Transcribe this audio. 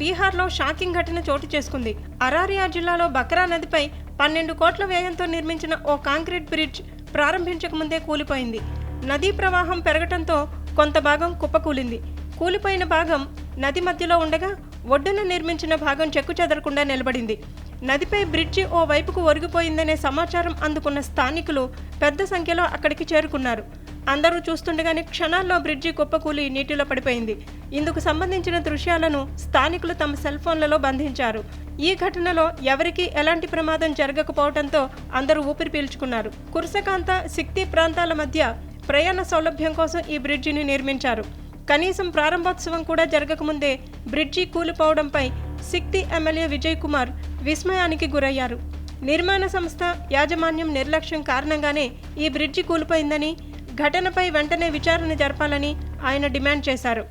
బీహార్లో షాకింగ్ ఘటన చోటు చేసుకుంది. అరారియా జిల్లాలో బక్రా నదిపై పన్నెండు కోట్ల వ్యయంతో నిర్మించిన ఓ కాంక్రీట్ బ్రిడ్జ్ ప్రారంభించకముందే కూలిపోయింది. నదీ ప్రవాహం పెరగటంతో కొంత భాగం కుప్పకూలింది. కూలిపోయిన భాగం నది మధ్యలో ఉండగా ఒడ్డున నిర్మించిన భాగం చెక్కు చెదరకుండా నిలబడింది. నదిపై బ్రిడ్జి ఓ వైపుకు ఒరిగిపోయిందనే సమాచారం అందుకున్న స్థానికులు పెద్ద సంఖ్యలో అక్కడికి చేరుకున్నారు. అందరూ చూస్తుండగానే క్షణాల్లో బ్రిడ్జి కుప్పకూలి నీటిలో పడిపోయింది. ఇందుకు సంబంధించిన దృశ్యాలను స్థానికులు తమ సెల్ ఫోన్లలో బంధించారు. ఈ ఘటనలో ఎవరికీ ఎలాంటి ప్రమాదం జరగకపోవడంతో అందరూ ఊపిరి పీల్చుకున్నారు. కుర్సకాంత శక్తి ప్రాంతాల మధ్య ప్రయాణ సౌలభ్యం కోసం ఈ బ్రిడ్జిని నిర్మించారు. కనీసం ప్రారంభోత్సవం కూడా జరగకముందే బ్రిడ్జి కూలిపోవడంపై శక్తి ఎమ్మెల్యే విజయ్ కుమార్ విస్మయానికి గురయ్యారు. నిర్మాణ సంస్థ యాజమాన్యం నిర్లక్ష్యం కారణంగానే ఈ బ్రిడ్జి కూలిపోయిందని ఘటనపై వెంటనే విచారణ జరపాలని ఆయన డిమాండ్ చేశారు.